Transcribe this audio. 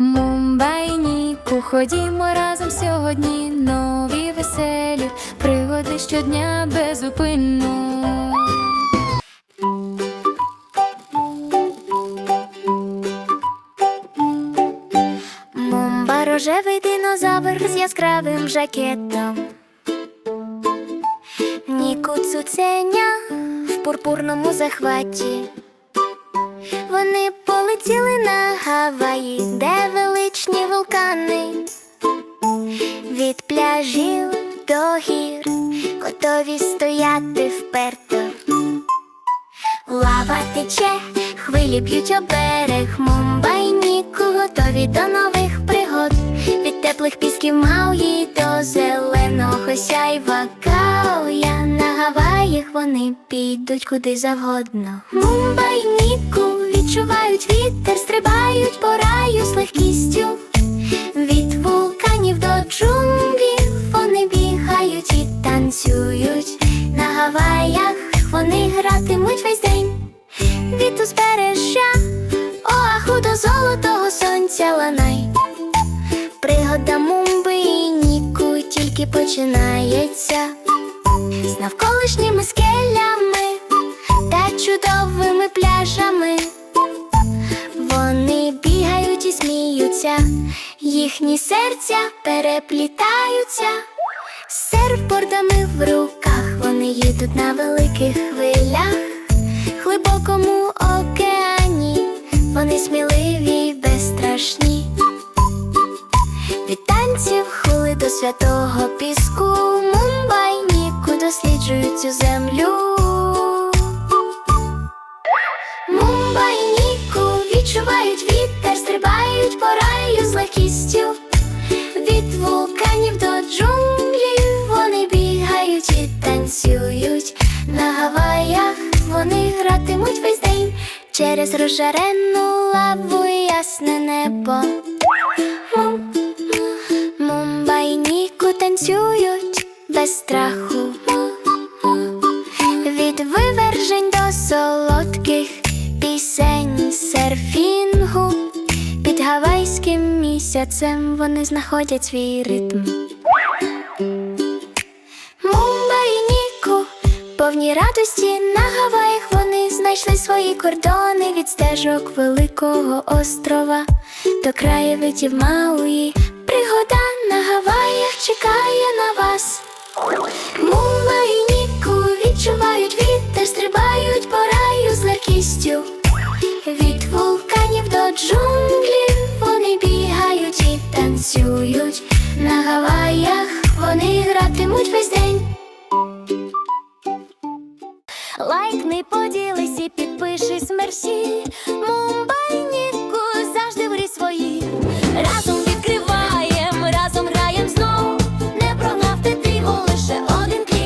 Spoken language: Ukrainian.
Мумбайніку, ходімо разом сьогодні. Нові веселі пригоди щодня безупинно. Мумба рожевий динозавр з яскравим жакетом. Ніку цуценя в пурпурному захваті. Вони полетіли на Гаваї, де величні вулкани. Від пляжів до гір готові стояти вперто. Лава тече, хвилі б'ють об берег, Мумбайніку готові до нових пригод. Від теплих пісків Мауї до зеленого сяйва Кауя На Гаваїх вони підуть куди завгодно. Мумбайніку відчувають вітер, стрибають по раю з легкістю. Від вулканів до джунглів вони бігають і танцюють. На Гаваях вони гратимуть весь день. Від узбережжя Оаху до золотого сонця ланай. Пригода Мумби Ніку тільки починається з навколишніми скелями та чудовими пляжами. Сміються, їхні серця переплітаються. З серфбордами в руках вони їдуть на великих хвилях, глибокому океані, вони сміливі й безстрашні. Від танців хули до святого піску, Мумбайніку досліджують цю землю. Через розжарену лаву і ясне небо. Мум- Мумбайніку танцюють без страху. Від вивержень до солодких пісень серфінгу. Під гавайським місяцем вони знаходять свій ритм. Мумбайніку, повні радості на Гаваях знайшли свої кордони від стежок великого острова до краєвидів Мауї. Пригода на Гаваях чекає на вас. Мумбайніку відчувають вітер, стрибають по раю з легкістю. Від вулканів до джунглів вони бігають і танцюють. На Гаваях вони гратимуть весь день. лайкни, поділися, і підпишись мерсі. Мумбай